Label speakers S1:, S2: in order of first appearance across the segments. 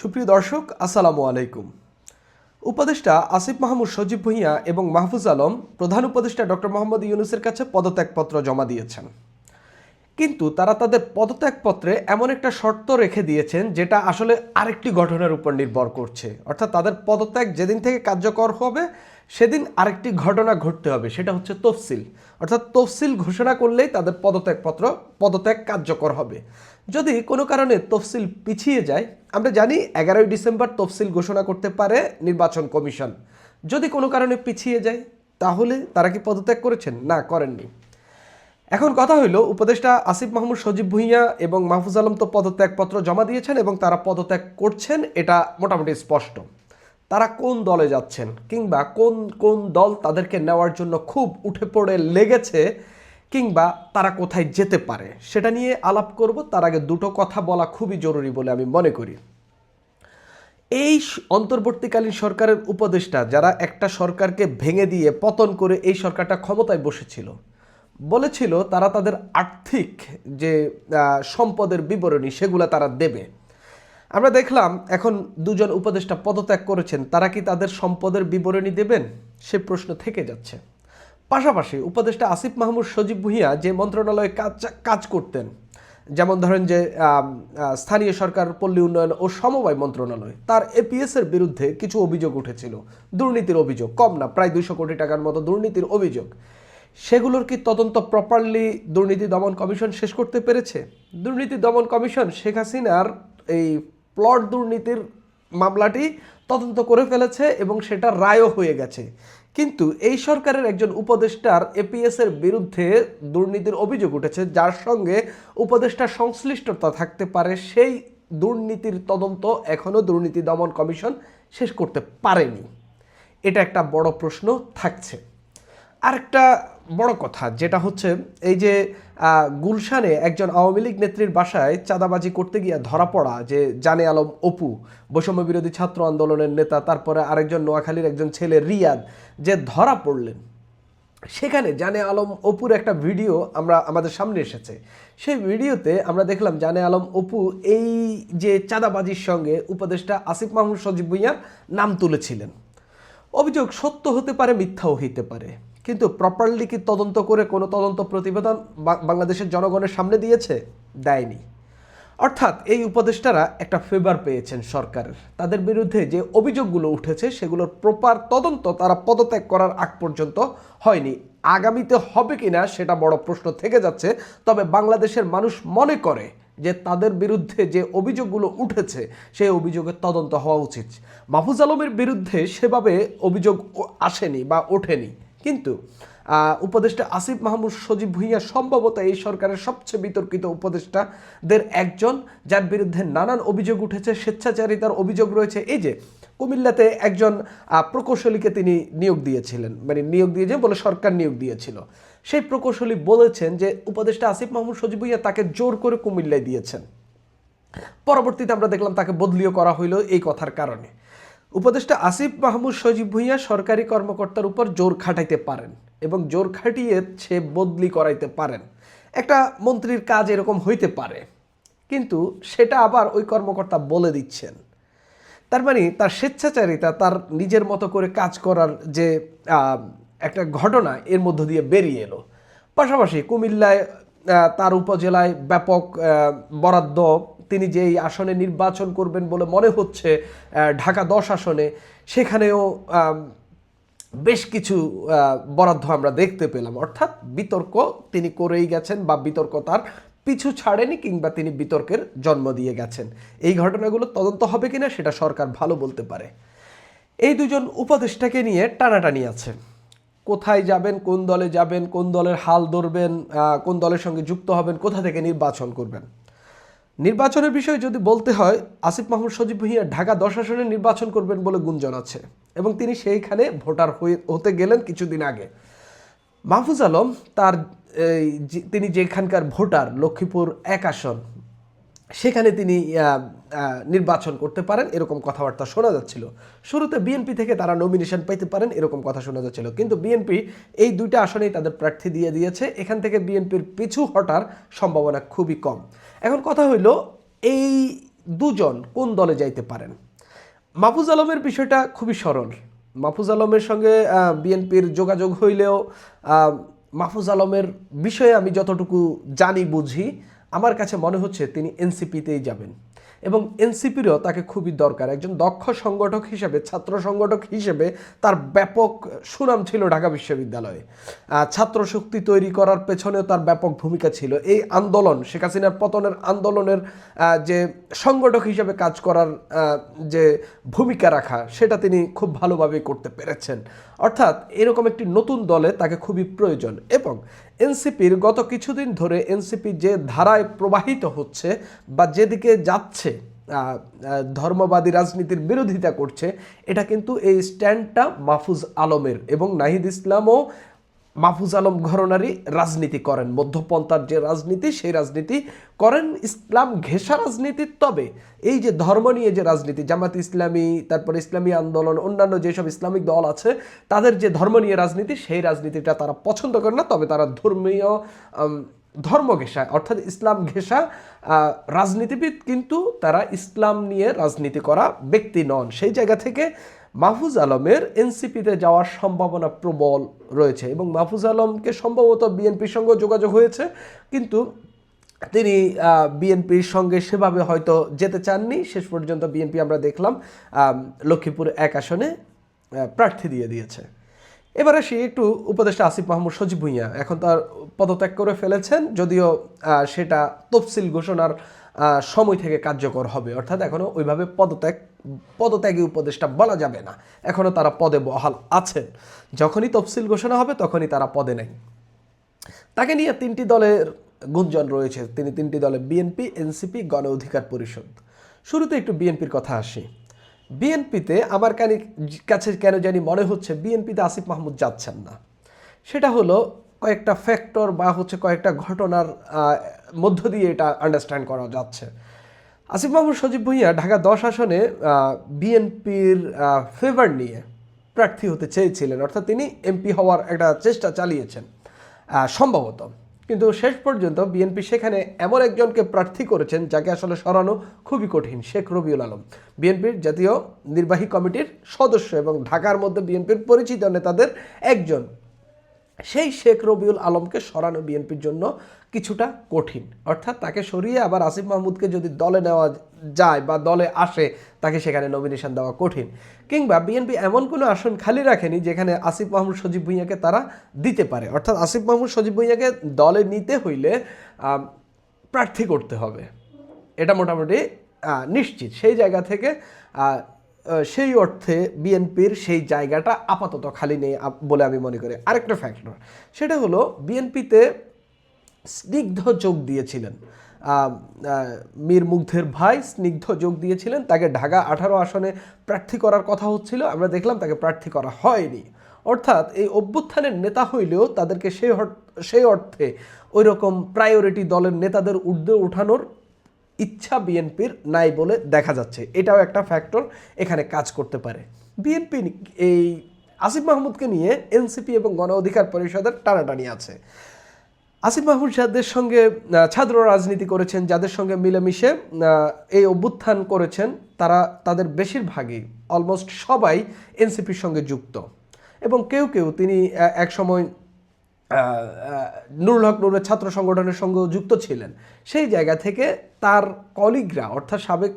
S1: সুপ্রিয় দর্শক, আসসালামু আলাইকুম। উপদেষ্টা আসিফ মাহমুদ, সজীব ভুঁইয়া এবং মাহফুজ আলম প্রধান উপদেষ্টা ডক্টর মোহাম্মদ ইউনুসের কাছে পদত্যাগপত্র জমা দিয়েছেন। কিন্তু তারা তাদের পদত্যাগপত্রে এমন একটা শর্ত রেখে দিয়েছেন যেটা আসলে আরেকটি ঘটনার উপর নির্ভর করছে। অর্থাৎ তাদের পদত্যাগ যেদিন থেকে কার্যকর হবে, সেদিন আরেকটি ঘটনা ঘটতে হবে, সেটা হচ্ছে তফসিল। অর্থাৎ তফসিল ঘোষণা করলেই তাদের পদত্যাগপত্র, পদত্যাগ কার্যকর হবে। যদি কোনো কারণে তফসিল পিছিয়ে যায়, আমরা জানি এগারোই ডিসেম্বর তফসিল ঘোষণা করতে পারে নির্বাচন কমিশন। যদি কোনো কারণে পিছিয়ে যায়, তাহলে তারা কি পদত্যাগ করেছেন? না, করেননি। এখন কথা হইল, উপদেষ্টা আসিফ মাহমুদ, সজীব ভুঁইয়া এবং মাহফুজ আলম তো পদত্যাগপত্র জমা দিয়েছেন এবং তারা পদত্যাগ করছেন, এটা মোটামুটি স্পষ্ট। তারা কোন দলে যাচ্ছেন কিংবা কোন কোন দল তাদেরকে নেওয়ার জন্য খুব উঠে পড়ে লেগেছে কিংবা তারা কোথায় যেতে পারে, সেটা নিয়ে আলাপ করব। তার আগে দুটো কথা বলা খুবই জরুরি বলে আমি মনে করি। এই অন্তর্বর্তীকালীন সরকারের উপদেষ্টা যারা একটা সরকারকে ভেঙে দিয়ে পতন করে এই সরকারটা ক্ষমতায় বসেছিল বলেছিল তারা তাদের আর্থিক যে সম্পদের বিবরণী সেগুলো তারা দেবে। আমরা দেখলাম এখন দুজন উপদেষ্টা পদত্যাগ করেছেন, তারা কি তাদের সম্পদের বিবরণী দেবেন? সে প্রশ্ন থেকে যাচ্ছে। পাশাপাশি উপদেষ্টা আসিফ মাহমুদ সজীব ভুঁইয়া যে মন্ত্রণালয়ে কাজ কাজ করতেন, যেমন ধরেন যে স্থানীয় সরকার, পল্লী উন্নয়ন ও সমবায় মন্ত্রণালয়, তার এপিএস এর বিরুদ্ধে কিছু অভিযোগ উঠেছিল। দুর্নীতির অভিযোগ, কম না, প্রায় দুইশো কোটি টাকার মতো দুর্নীতির অভিযোগ। সেগুলোর কি তদন্ত প্রপারলি দুর্নীতি দমন কমিশন শেষ করতে পেরেছে? দুর্নীতি দমন কমিশন শেখ হাসিনার এই প্লট দুর্নীতির মামলাটি তদন্ত করে ফেলেছে এবং সেটা রায়ও হয়ে গেছে। কিন্তু এই সরকারের একজন উপদেষ্টার এপিএস এর বিরুদ্ধে দুর্নীতির অভিযোগ উঠেছে, যার সঙ্গে উপদেষ্টার সংশ্লিষ্টতা থাকতে পারে। সেই দুর্নীতির তদন্ত এখনও দুর্নীতি দমন কমিশন শেষ করতে পারেনি। এটা একটা বড় প্রশ্ন থাকছে। আরেকটা বড় কথা, যেটা হচ্ছে এই যে গুলশানে একজন আওয়ামী লীগ নেত্রীর বাসায় চাঁদাবাজি করতে গিয়ে ধরা পড়া যে জানে আলম অপু, বৈষম্য বিরোধী ছাত্র আন্দোলনের নেতা, তারপরে আরেকজন নোয়াখালীর একজন ছেলে রিয়াদ, যে ধরা পড়লেন। সেখানে জানে আলম অপুর একটা ভিডিও আমরা, আমাদের সামনে এসেছে। সেই ভিডিওতে আমরা দেখলাম জানে আলম অপু এই যে চাঁদাবাজির সঙ্গে উপদেষ্টা আসিফ মাহমুদ সজীব ভুঁইয়ার নাম তুলেছিলেন। অভিযোগ সত্য হতে পারে, মিথ্যাও হইতে পারে। কিন্তু প্রপারলি কি তদন্ত করে কোনো তদন্ত প্রতিবেদন বাংলাদেশের জনগণের সামনে দিয়েছে? দেয়নি। অর্থাৎ এই উপদেষ্টারা একটা ফেভার পেয়েছেন সরকারের। তাদের বিরুদ্ধে যে অভিযোগগুলো উঠেছে, সেগুলোর প্রপার তদন্ত তারা পদত্যাগ করার আগ পর্যন্ত হয়নি। আগামীতে হবে কিনা সেটা বড় প্রশ্ন থেকে যাচ্ছে, তবে বাংলাদেশের মানুষ মনে করে যে তাদের বিরুদ্ধে যে অভিযোগগুলো উঠেছে, সেই অভিযোগের তদন্ত হওয়া উচিত। মাহফুজ আলমের বিরুদ্ধে সেভাবে অভিযোগ আসেনি বা ওঠেনি। কিন্তু উপদেষ্টা আসিফ মাহমুদ সজীব ভুঁইয়া সম্ভবত এই সরকারের সবচেয়ে বিতর্কিত উপদেষ্টাদের একজন, যার বিরুদ্ধে নানান অভিযোগ উঠেছে, স্বেচ্ছাচারিতার অভিযোগ রয়েছে। এই যে, কুমিল্লাতে একজন প্রকৌশলীকে তিনি নিয়োগ দিয়েছিলেন মানে নিয়োগ দিয়েছে বলে সরকার নিয়োগ দিয়েছিল। সেই প্রকৌশলী বলেছেন যে, উপদেষ্টা আসিফ মাহমুদ সজীব ভুঁইয়া তাকে জোর করে কুমিল্লায় দিয়েছেন। পরবর্তীতে আমরা দেখলাম তাকে বদলিও করা হইল এই কথার কারণে। উপদেষ্টা আসিফ মাহমুদ সজীব ভুঁইয়া সরকারি কর্মকর্তার উপর জোর খাটাইতে পারেন এবং জোর খাটিয়ে সে বদলি করাইতে পারেন। একটা মন্ত্রীর কাজ এরকম হইতে পারে, কিন্তু সেটা আবার ওই কর্মকর্তা বলে দিচ্ছেন। তার মানে তার স্বেচ্ছাচারিতা, তার নিজের মতো করে কাজ করার যে একটা ঘটনা এর মধ্য দিয়ে বেরিয়ে এলো। পাশাপাশি কুমিল্লায় তার উপজেলায় ব্যাপক বরাদ্দ তিনি যেই আসনে নির্বাচন করবেন বলে মনে হচ্ছে ঢাকা দশ আসনে, সেখানেও বেশ কিছু বরাদ্দ আমরা দেখতে পেলাম। অর্থাৎ বিতর্ক তিনি করেই গেছেন বা বিতর্ক তার পিছু ছাড়েনি কিংবা তিনি বিতর্কের জন্ম দিয়ে গেছেন। এই ঘটনাগুলো তদন্ত হবে কিনা সেটা সরকার ভালো বলতে পারে। এই দুজন উপদেষ্টাকে নিয়ে টানাটানি আছে। কোথায় যাবেন, কোন দলে যাবেন, কোন দলের হাল ধরবেন কোন দলের সঙ্গে যুক্ত হবেন, কোথা থেকে নির্বাচন করবেন? নির্বাচনের বিষয়ে যদি বলতে হয়, আসিফ মাহমুদ সজীব ভুঁইয়া ঢাকা দশ আসনে নির্বাচন করবেন বলে গুঞ্জন আছে এবং তিনি সেইখানে ভোটার হয়ে হতে গেলেন কিছুদিন আগে। মাহফুজ আলম তার তিনি যেখানকার ভোটার, লক্ষ্মীপুর এক আসন। সেখানে তিনি নির্বাচন করতে পারেন, এরকম কথাবার্তা শোনা যাচ্ছিল। শুরুতে বিএনপি থেকে তারা নমিনেশন পেতে পারেন, এরকম কথা শোনা যাচ্ছিল। কিন্তু বিএনপি এই দুইটা আসনেই তাদের প্রার্থী দিয়ে দিয়েছে। এখান থেকে বিএনপির পিছু হটার সম্ভাবনা খুবই কম। এখন কথা হইল, এই দুজন কোন দলে যাইতে পারেন? মাহফুজ আলমের বিষয়টা খুবই সরল। মাহফুজ আলমের সঙ্গে বিএনপির যোগাযোগ হইলেও মাহফুজ আলমের বিষয়ে আমি যতটুকু জানি বুঝি আমার কাছে মনে হচ্ছে তিনি এনসিপিতেই যাবেন। এবং এনসিপিরও তাকে খুবই দরকার। একজন দক্ষ সংগঠক হিসেবে, ছাত্র সংগঠক হিসেবে তার ব্যাপক সুনাম ছিল ঢাকা বিশ্ববিদ্যালয়ে। ছাত্র শক্তি তৈরি করার পেছনেও তার ব্যাপক ভূমিকা ছিল। এই আন্দোলন, শেখ হাসিনার পতনের আন্দোলনের যে সংগঠক হিসেবে কাজ করার যে ভূমিকা রাখা, সেটা তিনি খুব ভালোভাবে করতে পেরেছেন। অর্থাৎ এরকম একটি নতুন দলে তাকে খুবই প্রয়োজন। এবং এনসিপির গত কিছুদিন ধরে এনসিপি যে ধারায় প্রবাহিত হচ্ছে বা যেদিকে যাচ্ছে ধর্মবাদী রাজনীতির বিরোধিতা করছে, এটা কিন্তু এই স্ট্যান্ডটা মাহফুজ আলমের এবং নাহিদ ইসলামও মাহফুজ আলম ঘরনারই রাজনীতি করেন। মধ্যপন্থার যে রাজনীতি, সেই রাজনীতি করেন। ইসলাম ঘেঁষা রাজনীতি, তবে এই যে ধর্ম নিয়ে যে রাজনীতি, জামাত ইসলামী, তারপর ইসলামী আন্দোলন, অন্যান্য যেসব ইসলামিক দল আছে, তাদের যে ধর্ম নিয়ে রাজনীতি, সেই রাজনীতিটা তারা পছন্দ করে না। তবে তারা ধর্মীয় ধর্ম ঘেঁষা অর্থাৎ ইসলাম ঘেঁষা রাজনীতিবিদ, কিন্তু তারা ইসলাম নিয়ে রাজনীতি করা ব্যক্তি নন। সেই জায়গা থেকে মাহফুজ আলমের এনসিপিতে যাওয়ার সম্ভাবনা প্রবল রয়েছে এবং মাহফুজ আলমকে সম্ভবত বিএনপির সঙ্গে যোগাযোগ হয়েছে, কিন্তু তিনি বিএনপির সঙ্গে সেভাবে হয়তো যেতে চাননি। শেষ পর্যন্ত বিএনপি আমরা দেখলাম লক্ষ্মীপুর এক আসনে প্রার্থী দিয়ে দিয়েছে। এবার আসি একটু উপদেষ্টা আসিফ মাহমুদ সজীব ভুঁইয়া, এখন তার পদত্যাগ করে ফেলেছেন, যদিও সেটা তফসিল ঘোষণার সময় থেকে কার্যকর হবে, অর্থাৎ এখনও ওইভাবে পদত্যাগ, পদত্যাগী উপদেষ্টা বলা যাবে না এখনও তারা পদে বহাল আছেন। যখনই তফসিল ঘোষণা হবে, তখনই তারা পদে নেই। তাকে নিয়ে তিনটি দলের গুঞ্জন রয়েছে, তিনি তিনটি দলে বিএনপি, এনসিপি, গণ অধিকার পরিষদ। শুরুতে একটু বিএনপির কথা আসি। বিএনপিতে আমার কাছে কেন জানি মনে হচ্ছে বিএনপিতে আসিফ মাহমুদ যাচ্ছেন না। সেটা হলো কয়েকটা ফ্যাক্টর বা হচ্ছে কয়েকটা ঘটনার মধ্য দিয়ে এটা আন্ডারস্ট্যান্ড করা যাচ্ছে। আসিফ মাহমুদ সজীব ভুঁইয়া ঢাকা দশ আসনে বিএনপির ফেভার নিয়ে প্রার্থী হতে চেয়েছিলেন। অর্থাৎ তিনি এমপি হওয়ার একটা চেষ্টা চালিয়েছেন সম্ভবত। কিন্তু শেষ পর্যন্ত বিএনপি সেখানে এমন একজনকে প্রার্থী করেছেন যাকে আসলে সরানো খুবই কঠিন, শেখ রবিউল আলম। বিএনপির জাতীয় নির্বাহী কমিটির সদস্য এবং ঢাকার মধ্যে বিএনপির পরিচিত নেতাদের একজন সেই শেখ রবিউল আলমকে সরানো বিএনপির জন্য কিছুটা কঠিন। অর্থাৎ তাকে সরিয়ে আবার আসিফ মাহমুদকে যদি দলে নেওয়া যায় বা দলে আসে, তাকে সেখানে নমিনেশন দেওয়া কঠিন। কিংবা বিএনপি এমন কোনো আসন খালি রাখেনি যেখানে আসিফ মাহমুদ, সজীব ভুঁইয়াকে তারা দিতে পারে। অর্থাৎ আসিফ মাহমুদ, সজীব ভুঁইয়াকে দলে নিতে হইলে প্রার্থী করতে হবে। এটা মোটামুটি নিশ্চিত। সেই জায়গা থেকে সেই অর্থে বিএনপির সেই জায়গাটা আপাতত খালি নেই বলে আমি মনে করি। আরেকটা ফ্যাক্টর সেটা হলো বিএনপিতে স্নিগ্ধ যোগ দিয়েছিলেন। মীর মুগ্ধের ভাই স্নিগ্ধ যোগ দিয়েছিলেন। তাকে ঢাকা আঠারো আসনে প্রার্থী করার কথা হচ্ছিল। আমরা দেখলাম তাকে প্রার্থী করা হয়নি। অর্থাৎ এই অভ্যুত্থানের নেতা হইলেও তাদেরকে সেই সেই অর্থে ওই রকম প্রায়োরিটি দলের নেতাদের ঊর্ধ্বে ওঠানোর ইচ্ছা বিএনপির নাই বলে দেখা যাচ্ছে। এটাও একটা ফ্যাক্টর এখানে কাজ করতে পারে। বিএনপি এই আসিফ মাহমুদকে নিয়ে এনসিপি এবং গণ অধিকার পরিষদের টানাটানি আছে। আসিফ মাহমুদ যাদের সঙ্গে ছাত্র রাজনীতি করেছেন, যাদের সঙ্গে মিলেমিশে এই অভ্যুত্থান করেছেন, তারা তাদের বেশিরভাগই অলমোস্ট সবাই এনসিপির সঙ্গে যুক্ত। এবং কেউ কেউ তিনি একসময় নুরুল হক নুরের ছাত্র সংগঠনের সঙ্গে যুক্ত ছিলেন। সেই জায়গা থেকে তার কলিগরা, অর্থাৎ সাবেক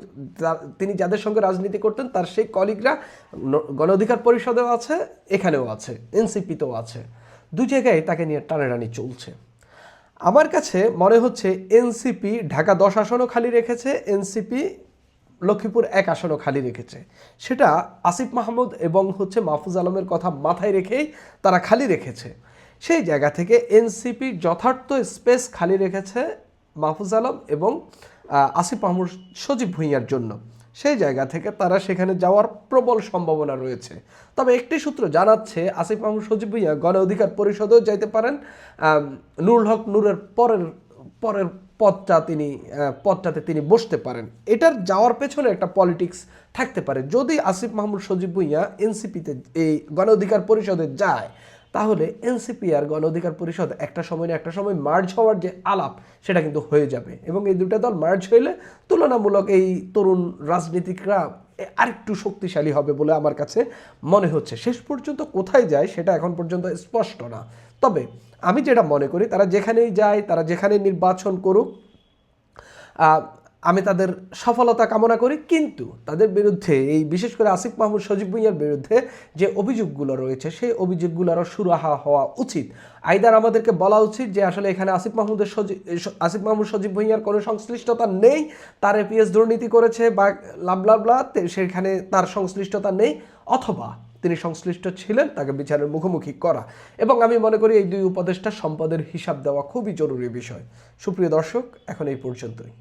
S1: তিনি যাদের সঙ্গে রাজনীতি করতেন, তার সেই কলিগরা গণ অধিকার পরিষদেও আছে, এখানেও আছে, এনসিপিতেও আছে। দু জায়গায় তাকে নিয়ে টানাটানি চলছে। আমার কাছে মনে হচ্ছে এনসিপি ঢাকা দশ আসনও খালি রেখেছে, এনসিপি লক্ষ্মীপুর এক আসনও খালি রেখেছে। সেটা আসিফ মাহমুদ এবং হচ্ছে মাহফুজ আলমের কথা মাথায় রেখেই তারা খালি রেখেছে। সেই জায়গা থেকে এনসিপি যথার্থ স্পেস খালি রেখেছে মাহফুজ আলম এবং আসিফ মাহমুদ সজীব ভুঁইয়ার জন্য। সেই জায়গা থেকে তারা সেখানে যাওয়ার প্রবল সম্ভাবনা রয়েছে। তবে একটি সূত্র জানাচ্ছে, আসিফ মাহমুদ সজীব ভুঁইয়া গণ অধিকার পরিষদেও যাইতে পারেন। নুরুল হক নূরের পরের পরের পদটা তিনি পদটাতে তিনি বসতে পারেন। এটার যাওয়ার পেছনে একটা পলিটিক্স থাকতে পারে। যদি আসিফ মাহমুদ সজীব ভুঁইয়া এনসিপিতে এই গণ অধিকার পরিষদে যায় তাহলে এনসিপি আর গণ অধিকার পরিষদ একটা সময় না একটা সময় মার্জ হওয়ার যে আলাপ, সেটা কিন্তু হয়ে যাবে। এবং এই দুটা দল মার্জ হইলে তুলনামূলক এই তরুণ রাজনীতিকরা আরেকটু শক্তিশালী হবে বলে আমার কাছে মনে হচ্ছে। শেষ পর্যন্ত কোথায় যায় সেটা এখন পর্যন্ত স্পষ্ট না। তবে আমি যেটা মনে করি, তারা যেখানেই যায়, তারা যেখানে নির্বাচন করুক আমি তাদের সফলতা কামনা করি, কিন্তু তাদের বিরুদ্ধে এই বিশেষ করে আসিফ মাহমুদ, সজীব ভুঁইয়ার বিরুদ্ধে যে অভিযোগগুলো রয়েছে, সেই অভিযোগগুলোরও সুরাহা হওয়া উচিত। আইদার আমাদেরকে বলা উচিত যে আসলে এখানে আসিফ মাহমুদের সজীব আসিফ মাহমুদ, সজীব ভুঁইয়ার কোনো সংশ্লিষ্টতা নেই, তার এপিএস দুর্নীতি করেছে বা লাবলাবলা সেখানে তার সংশ্লিষ্টতা নেই, অথবা তিনি সংশ্লিষ্ট ছিলেন, তাকে বিচারের মুখোমুখি করা। এবং আমি মনে করি এই দুই উপদেষ্টা সম্পদের হিসাব দেওয়া খুবই জরুরি বিষয়। সুপ্রিয় দর্শক, এখন এই পর্যন্তই।